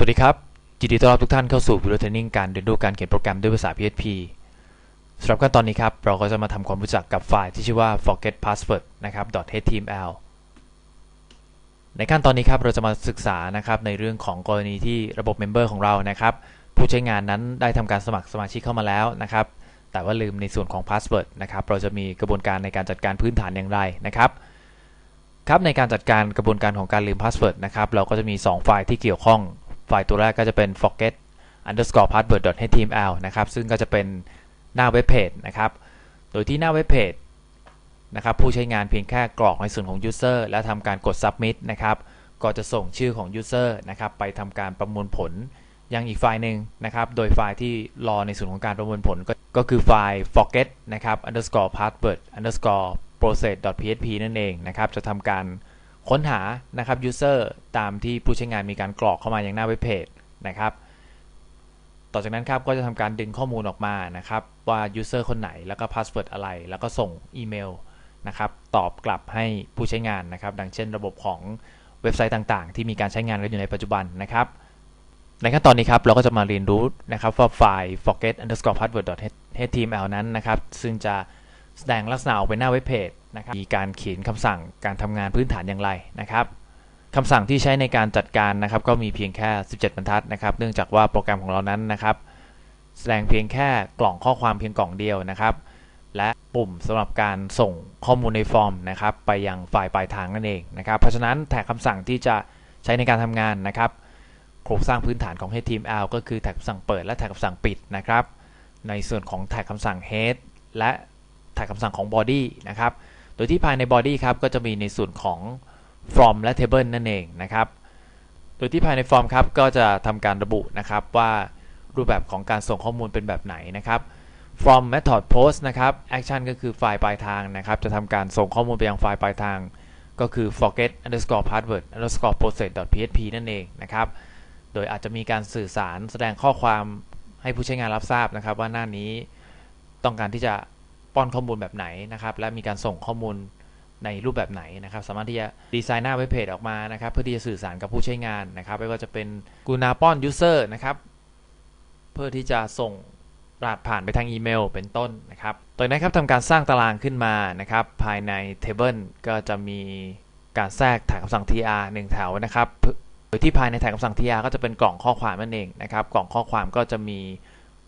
สวัสดีครับยินดีต้อนรับทุกท่านเข้าสู่วิดีโอเทรนนิ่งการเรียนรู้การเขียนโปรแกรมด้วยภาษา PHP สำหรับขั้นตอนนี้ครับ เราก็จะมาทำความรู้จักกับไฟล์ที่ชื่อว่า forget password นะครับ .html ในขั้นตอนนี้ครับ เราจะมาศึกษานะครับในเรื่องของกรณีที่ระบบ Member ของเรานะครับ ผู้ใช้งานนั้นได้ทำการสมัครสมาชิกเข้ามาแล้วนะครับ แต่ว่าลืมในส่วนของ password นะครับ เราจะมีกระบวนการในการจัดการพื้นฐานอย่างไรนะครับครับในการจัดการกระบวนการของการลืมพาสเวิร์ดนะครับเราก็จะมี 2 ไฟล์ที่เกี่ยวข้อง ไฟล์ตัวแรกก็จะเป็น forget underscore password html นะครับ ซึ่งก็จะเป็นหน้าเว็บเพจนะครับ โดยที่หน้าเว็บเพจนะครับผู้ใช้งานเพียงแค่กรอกในส่วนของ user และทำการกด submit นะครับ ก็จะส่งชื่อของ user นะครับ ไปทำการประมวลผลยังอีกไฟล์หนึ่งนะครับ โดยไฟล์ที่รอในส่วนของการประมวลผลก็กคือไฟล์ forget นะครับ underscore password underscore process.php นั่นเองนะครับ จะทำการ ค้นหานะครับ user ตามที่ผู้ใช้งานมีการกรอกเข้ามาอย่างหน้าเว็บเพจนะครับ ต่อจากนั้นครับก็จะทำการดึงข้อมูลออกมานะครับ ว่า user คนไหนแล้วก็ password อะไร แล้วก็ส่งอีเมลนะครับตอบกลับให้ผู้ใช้งานนะครับ ดังเช่นระบบของเว็บไซต์ต่างๆ ที่มีการใช้งานกันอยู่ในปัจจุบันนะครับ ในขั้นตอนนี้ครับเราก็จะมาเรียนรู้นะครับว่าไฟล์ forget underscore password html นั้นนะครับ ซึ่งจะ แสดงลักษณะออกเป็นหน้าเว็บเพจนะครับมีการเขียนคำสั่งการทำงานพื้นฐานอย่างไรนะครับคำสั่งที่ใช้ในการจัดการนะครับ ก็มีเพียงแค่ 17 บรรทัดนะครับ เนื่องจากว่าโปรแกรมของเรานั้นนะครับ แสดงเพียงแค่กล่องข้อความเพียงกล่องเดียวนะครับ และปุ่มสำหรับการส่งข้อมูลในฟอร์มนะครับ ไปยังฝ่ายปลายทางนั่นเองนะครับ เพราะฉะนั้นแท็กคำสั่งที่จะใช้ในการทำงานนะครับโครงสร้างพื้นฐานของ HTML ก็คือแท็กคำสั่งเปิดและแท็กคำสั่งปิดนะครับ ในส่วนของแท็กคำสั่ง head และ แท็กคำสั่งของ body นะครับ โดยที่ภายใน body ครับก็จะมีในส่วนของ from และ table นั่นเองนะครับ โดยที่ภายใน form ครับก็จะทำการระบุนะครับว่ารูปแบบของการส่งข้อมูลเป็นแบบไหนนะครับ from method post นะครับ action ก็คือไฟล์ปลายทางนะครับ จะทำการส่งข้อมูลไปยังไฟล์ปลายทาง ก็คือ forget underscore password underscore process php นั่นเองนะครับ โดยอาจจะมีการสื่อสารแสดงข้อความให้ผู้ใช้งานรับทราบนะครับ ว่าหน้านี้ต้องการที่จะ ป้อนข้อมูลแบบไหนนะครับ และมีการส่งข้อมูลในรูปแบบไหนนะครับ สามารถที่จะดีไซน์หน้าเว็บเพจออกมานะครับ เพื่อที่จะสื่อสารกับผู้ใช้งานนะครับไม่ว่าจะเป็นกูนาป้อน user นะครับ เพื่อที่จะส่งรหัสผ่านไปทางอีเมลเป็นต้นนะครับตัวนี้ครับทำการสร้างตารางขึ้นมานะครับ ภายใน Table ก็จะมีการแทรกแถกคำสั่ง tr 1แถวนะครับโดยที่ภายในแท็กคำสั่ง tr ก็จะเป็นกล่องข้อความนั่นเองนะครับ กล่องข้อความก็จะมี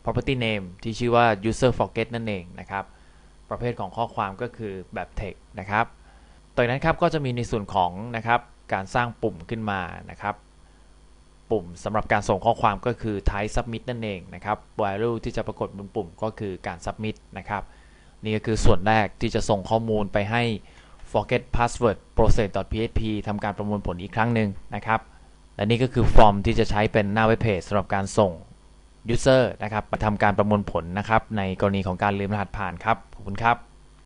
property name ที่ชื่อว่า user forget นั่นเองนะครับ ประเภทของข้อความก็คือแบบ text นะครับต่อจากนั้นครับก็จะมีในส่วนของนะครับการสร้างปุ่มขึ้นมานะครับ ปุ่มสำหรับการส่งข้อความก็คือ type submit นั่นเองนะครับ value ที่จะปรากฏบนปุ่มก็คือการ submit นะครับนี่ก็คือส่วนแรกที่จะส่งข้อมูลไปให้ forget password process.php ทำการประมวลผลอีกครั้งหนึ่งนะครับ และนี่ก็คือฟอร์มที่จะใช้เป็นหน้าเว็บเพจสำหรับการส่ง user นะครับมาทำการประมวลผลนะครับในกรณีของการลืมรหัสผ่านครับขอบคุณครับ